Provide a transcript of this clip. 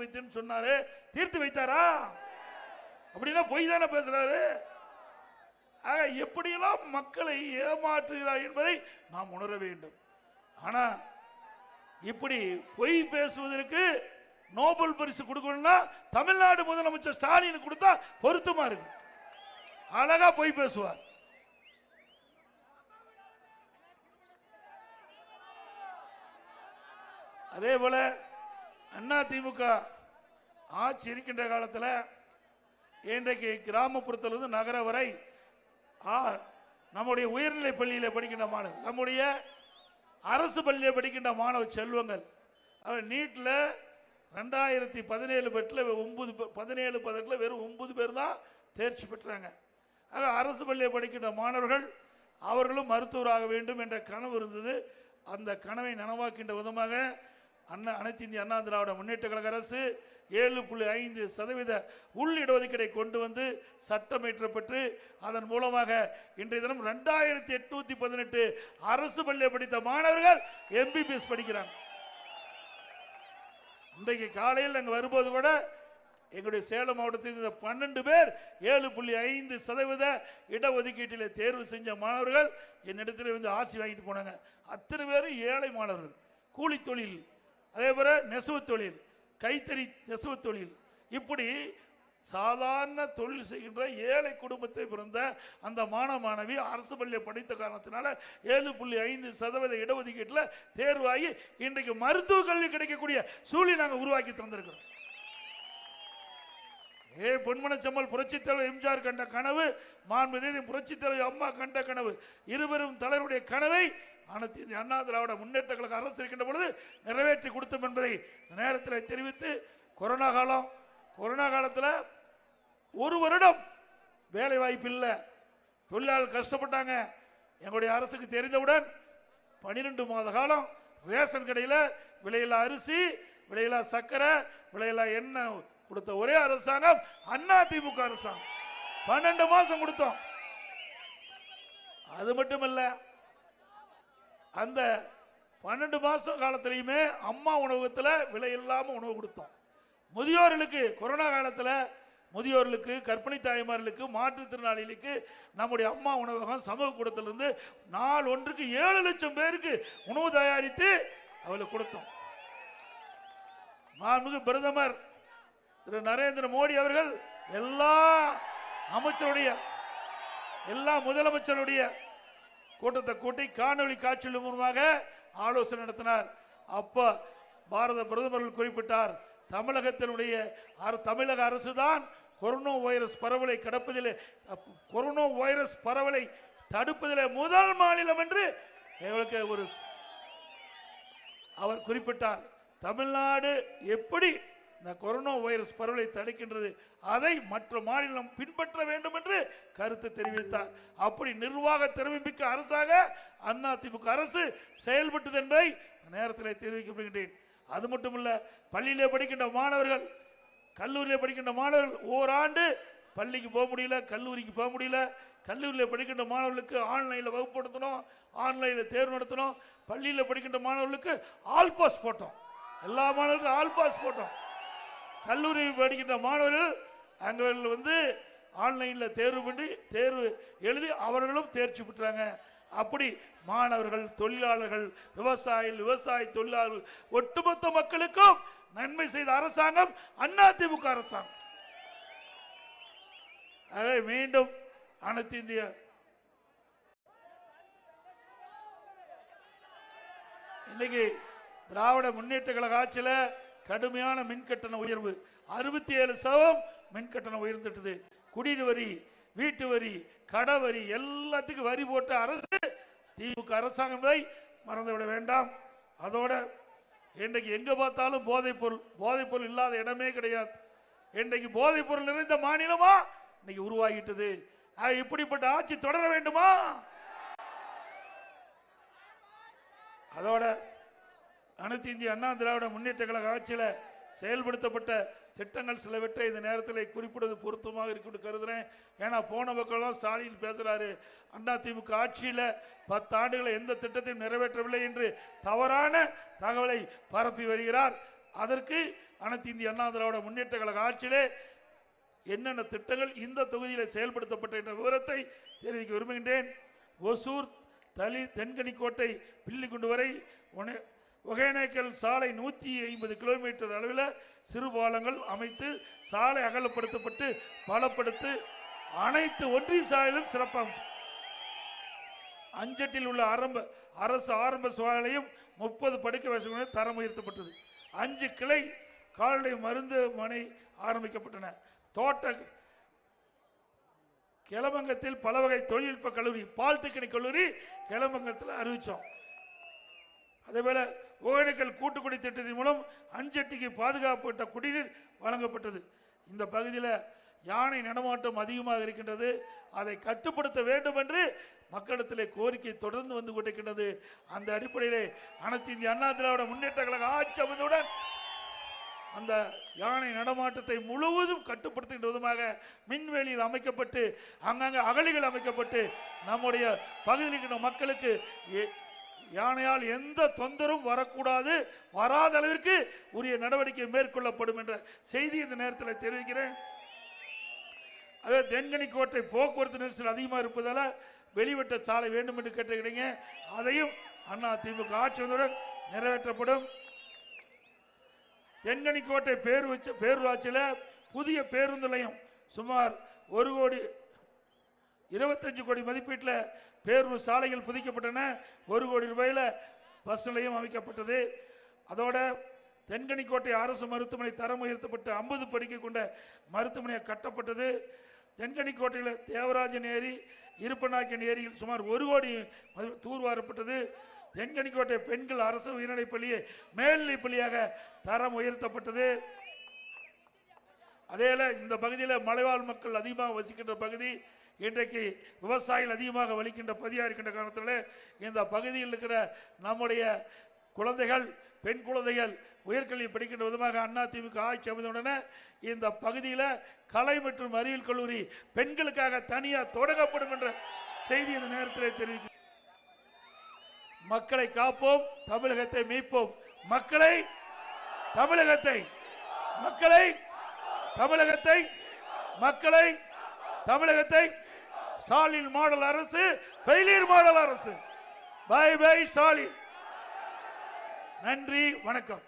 தீர்த்து வைத்தேன்னு சொன்னாரு. தீர்த்து வைத்தாரா? அப்படின்னா பொய் தானே பேசுறாரு. ஆக எப்படியெல்லாம் மக்களை ஏமாற்றுகிறார் என்பதை நாம் உணர வேண்டும். ஆனா இப்படி பொய் பேசுவதற்கு நோபல் பரிசு கொடுக்கணும்னா தமிழ்நாடு முதலமைச்சர் ஸ்டாலின் கொடுத்தா பொருத்தமா இருக்கு. அழகா பொய் பேசுவார். அதே போல அண்ணா திமுக ஆட்சி இருக்கின்ற காலத்தில் இன்றைக்கு கிராமப்புறத்திலிருந்து நகர வரை ஆ, நம்முடைய உயர்நிலை பள்ளியில் படிக்கின்ற மாணவர் நம்முடைய அரசு பள்ளியில் படிக்கின்ற மாணவ செல்வங்கள் அவர் நீட்டில் ரெண்டாயிரத்தி பதினேழு பெட்டில் ஒம்பது பதினேழு பதட்டில் வெறும் ஒன்பது பேர் தான் தேர்ச்சி பெற்றாங்க. ஆக அரசு பள்ளியில் படிக்கின்ற மாணவர்கள் அவர்களும் மருத்துவராக வேண்டும் என்ற கனவு இருந்தது. அந்த கனவை நனவாக்கின்ற விதமாக அண்ணா அனைத்து இந்திய அண்ணா திராவிட முன்னேற்ற கழக அரசு ஏழு புள்ளி ஐந்து சதவீத உள் இடஒதுக்கீடை கொண்டு வந்து சட்டம் இயற்றப்பட்டு அதன் மூலமாக இன்றைய தினம் ரெண்டாயிரத்தி எட்நூத்தி பதினெட்டு அரசு பள்ளியை படித்த மாணவர்கள் எம்பிபிஎஸ் படிக்கிறாங்க. இன்றைக்கு காலையில் நாங்கள் வரும்போது கூட எங்களுடைய சேலம் மாவட்டத்தில் இந்த பன்னெண்டு பேர் ஏழு புள்ளி ஐந்து சதவீத இடஒதுக்கீட்டில் தேர்வு செஞ்ச மாணவர்கள் என்னிடத்தில் வந்து ஆசி வாங்கிட்டு போனாங்க. அத்தனை பேரும் ஏழை மாணவர்கள். கூலி தொழில் அதே போல் நெசவு தொழில் கைத்தறி நெசவு தொழில். இப்படி சாதாரண தொழில் செய்கின்ற ஏழை குடும்பத்தை பிறந்த அந்த மாணவ மாணவி அரசு பள்ளியை படித்த காரணத்தினால ஏழு புள்ளி ஐந்து சதவீத இடஒதுக்கீட்டில் தேர்வாகி இன்றைக்கு மருத்துவ கல்வி கிடைக்கக்கூடிய சூழலை நாங்கள் உருவாக்கி தந்திருக்கிறோம். ஏ பொன்மனச்சம்மல் புரட்சித் தலைவர் எம்ஜிஆர் கண்ட கனவு மாண்புதேவி புரட்சித் தலைவர் அம்மா கண்ட கனவு. இருவரும் தலைவருடைய கனவை அனைத்து இந்திய அண்ணா திராவிட முன்னேற்ற கழக அரசு இருக்கின்ற பொழுது நிறைவேற்றி கொடுத்தோம் என்பதை நேரத்தில் தெரிவித்து கொரோனா காலம் கொரோனா காலத்தில் ஒரு வருடம் வேலை வாய்ப்பு இல்லை. தொழிலாளர் கஷ்டப்பட்டாங்க. எங்களுடைய அரசுக்கு தெரிந்தவுடன் பன்னிரெண்டு மாத காலம் ரேஷன் கடையில் விலையில்லா அரிசி விலையில்லா சர்க்கரை விலையில்லா எண்ணெய் கொடுத்த ஒரே அரசாங்கம் அண்ணா திமுக அரசாங்கம். பன்னெண்டு மாசம் கொடுத்தோம். அது மட்டும் இல்லை அந்த பன்னெண்டு மாதம் காலத்திலையுமே அம்மா உணவகத்தில் விலை இல்லாமல் உணவு கொடுத்தோம். முதியோர்களுக்கு கொரோனா காலத்தில் முதியோர்களுக்கு கற்பிணி தாய்மார்களுக்கு மாற்றுத்திறனாளிகளுக்கு நம்முடைய அம்மா உணவகம் சமூக கூடத்திலிருந்து நாள் ஒன்றுக்கு ஏழு லட்சம் பேருக்கு உணவு தயாரித்து அவளுக்கு கொடுத்தோம். மாண்புமிகு பிரதமர் திரு நரேந்திர மோடி அவர்கள் எல்லா அமைச்சருடைய எல்லா முதலமைச்சருடைய கூட்டத்தை கூட்டி காணொளி காட்சியில் மூலமாக ஆலோசனை நடத்தினார். அப்போ பாரத பிரதமர்கள் குறிப்பிட்டார் தமிழகத்தினுடைய தமிழக அரசு தான் கொரோனா வைரஸ் பரவலை கடப்பதில் கொரோனா வைரஸ் பரவலை தடுப்பதில் முதல் மாநிலம் என்று எங்களுக்கு ஒரு அவர் குறிப்பிட்டார். தமிழ்நாடு எப்படி இந்த கொரோனா வைரஸ் பரவலை தடுக்கின்றது. அதை மற்ற மாநிலம் பின்பற்ற வேண்டும் என்று கருத்து தெரிவித்தார். அப்படி நிர்வாக திறமை மிக்க அரசாக அதிமுக அரசு செயல்பட்டது என்பதை நேரத்தில் தெரிவிக்கப்படுகின்றேன். அது மட்டுமல்ல பள்ளியிலே படிக்கின்ற மாணவர்கள் கல்லூரியில் படிக்கின்ற மாணவர்கள் ஓராண்டு பள்ளிக்கு போக முடியல கல்லூரிக்கு போக முடியல. கல்லூரியில் படிக்கின்ற மாணவர்களுக்கு ஆன்லைனில் வகுப்பு நடத்தணும் ஆன்லைனில் தேர்வு நடத்தணும். பள்ளியில் படிக்கின்ற மாணவர்களுக்கு ஆல் பாஸ் போட்டோம். எல்லா மாணவர்களுக்கும் ஆல் பாஸ் போட்டோம். கல்லூரி படிக்கின்ற மாணவர்கள் அங்கே வந்து ஆன்லைனில் தேர்வு பண்ணி தேர்வு எழுதி அவர்களும் தேர்ச்சி பெற்றாங்க. அப்படி மாணவர்கள் தொழிலாளர்கள் விவசாயிகள் விவசாய தொழிலாளர்கள் ஒட்டுமொத்த மக்களுக்கும் நன்மை செய்த அரசாங்கம் அதிமுக அரசாங்கம். ஆகவே மீண்டும் அனைத்து இந்திய இன்னைக்கு திராவிட முன்னேற்ற கழக ஆட்சியில் கடுமையான மின் கட்டண உயர்வு. அறுபத்தி ஏழு சதவீதம் மின் கட்டணம் உயர்ந்துட்டது. குடிநீர் வரி வீட்டு வரி கடை வரி எல்லாத்துக்கும் வரி போட்ட அரசு திமுக அரசாங்கம் என்பதை மறந்துவிட வேண்டாம். அதோட இன்றைக்கு எங்க பார்த்தாலும் போதைப் பொருள் போதைப் பொருள் இல்லாத இடமே கிடையாது. இன்றைக்கு போதைப் பொருள் நிறைந்த மாநிலமா? இன்னைக்கு உருவாகிட்டது. ஆக இப்படிப்பட்ட ஆட்சி தொடர வேண்டுமா? அதோட அனைத்து இந்திய அண்ணா திராவிட முன்னேற்ற கழக ஆட்சியில் செயல்படுத்தப்பட்ட திட்டங்கள் சிலவற்றை இந்த நேரத்தில் குறிப்பிடுவது பொருத்தமாக இருக்குன்னு கருதுறேன். ஏன்னா போன பக்கம்லாம் ஸ்டாலின் பேசுகிறாரு அண்ணா திமுக ஆட்சியில் பத்து ஆண்டுகளை எந்த திட்டத்தையும் நிறைவேற்றவில்லை என்று தவறான தகவலை பரப்பி வருகிறார். அதற்கு அனைத்து இந்திய அண்ணா திராவிட முன்னேற்ற கழக ஆட்சியிலே என்னென்ன திட்டங்கள் இந்த தொகுதியில் செயல்படுத்தப்பட்ட என்ற விவரத்தை தெரிவிக்க விரும்புகின்றேன். ஒசூர் தலி தென்கனிக்கோட்டை பில்லிக்குண்டு வரை ஒனே- ஒகேனக்கல் சாலை நூற்றி ஐம்பது கிலோமீட்டர் அளவில் சிறு பாலங்கள் அமைத்து சாலை அகலப்படுத்தப்பட்டு பலப்படுத்து அனைத்து ஒன்றிய சாலையிலும் சிறப்பாக அஞ்சட்டில் உள்ள ஆரம்ப அரசு ஆரம்ப சுகாதாரம் முப்பது படுக்கை வசதிகளை தரம் உயர்த்தப்பட்டது அஞ்சு கிளை கால்நடை மருந்துமனை ஆரம்பிக்கப்பட்டன. தோட்ட கிளமங்கத்தில் பல வகை தொழில்நுட்ப கல்லூரி பாலிடெக்னிக் கல்லூரி கிளமங்கத்தில் அறிவித்தோம் அதேபோல் ஒகேனக்கல் கூட்டுக்குடி திட்டத்தின் மூலம் அஞ்சட்டிக்கு பாதுகாக்கப்பட்ட குடிநீர் வழங்கப்பட்டது. இந்த பகுதியில் யானை நடமாட்டம் அதிகமாக இருக்கின்றது. அதை கட்டுப்படுத்த வேண்டும் என்று மக்களிடத்திலே கோரிக்கை தொடர்ந்து வந்து கொண்டிருக்கின்றது. அந்த அடிப்படையிலே அனைத்து இந்திய அண்ணா திராவிட முன்னேற்ற கழக ஆட்சி அமைந்தவுடன் அந்த யானை நடமாட்டத்தை முழுவதும் கட்டுப்படுத்துகின்ற விதமாக மின்வேலியில் அமைக்கப்பட்டு அங்கங்கே அகழிகள் அமைக்கப்பட்டு நம்முடைய பகுதியில் இருக்கின்ற மக்களுக்கு யானையால் எந்த தொந்தரவும் வரக்கூடாது. வராத அளவிற்கு உரிய நடவடிக்கை மேற்கொள்ளப்படும் என்ற செய்தி இந்த நேரத்தில் தெரிவிக்கிறேன். அதே தென்கனி கோட்டை போக்குவரத்து நெரிசல் அதிகமாக இருப்பதால் வெளிவட்ட சாலை வேண்டும் என்று கேட்டுக்கிறீங்க அதையும் அண்ணா திமுக ஆட்சி வந்தவுடன் நிறைவேற்றப்படும். தென்கனிக்கோட்டை பேரூராட்சி பேரூராட்சியில் புதிய பேருந்து நிலையம் சுமார் ஒரு கோடி இருபத்தஞ்சு கோடி மதிப்பீட்டில் பேரூர் சாலைகள் புதிக்கப்பட்டன. ஒரு கோடி ரூபாயில் பஸ் நிலையம் அமைக்கப்பட்டது. அதோட தென்கனிக்கோட்டை அரசு மருத்துவமனை தரம் உயர்த்தப்பட்டு ஐம்பது படிக்கை கொண்ட மருத்துவமனையை கட்டப்பட்டது. தென்கனிக்கோட்டையில் தேவராஜன் ஏரி இருப்பநாயக்கன் ஏரியில் சுமார் ஒரு கோடி தூர்வாரப்பட்டது தென்கனிக்கோட்டை பெண்கள் அரசு உயர்நிலைப் பள்ளியை மேல்நிலைப் பள்ளியாக தரம் உயர்த்தப்பட்டது. அதேல இந்த பகுதியில் மலைவாழ் மக்கள் அதிகமாக வசிக்கின்ற பகுதி. இன்றைக்கு விவசாயிகள் அதிகமாக வலிக்கின்ற பகுதியாக இருக்கின்ற காரணத்தில் இந்த பகுதியில் இருக்கிற நம்முடைய குழந்தைகள் பெண் குழந்தைகள் உயர்கல்வி படிக்கின்ற விதமாக அண்ணா திமுக ஆட்சி அமைந்தவுடனே இந்த பகுதியில் கலை மற்றும் அறிவியல் கல்லூரி பெண்களுக்காக தனியாக தொடங்கப்படும் என்ற செய்தி இந்த நேரத்தில் தெரிவிக்க மக்களை காப்போம் தமிழகத்தை மீட்போம். மக்களை தமிழகத்தை மக்களை தமிழகத்தை மக்களை தமிழகத்தை ஸ்டாலின் மாடல் அரசு ஃபெயிலியர் மாடல் அரசு. Bye bye Stalin. நன்றி வணக்கம்.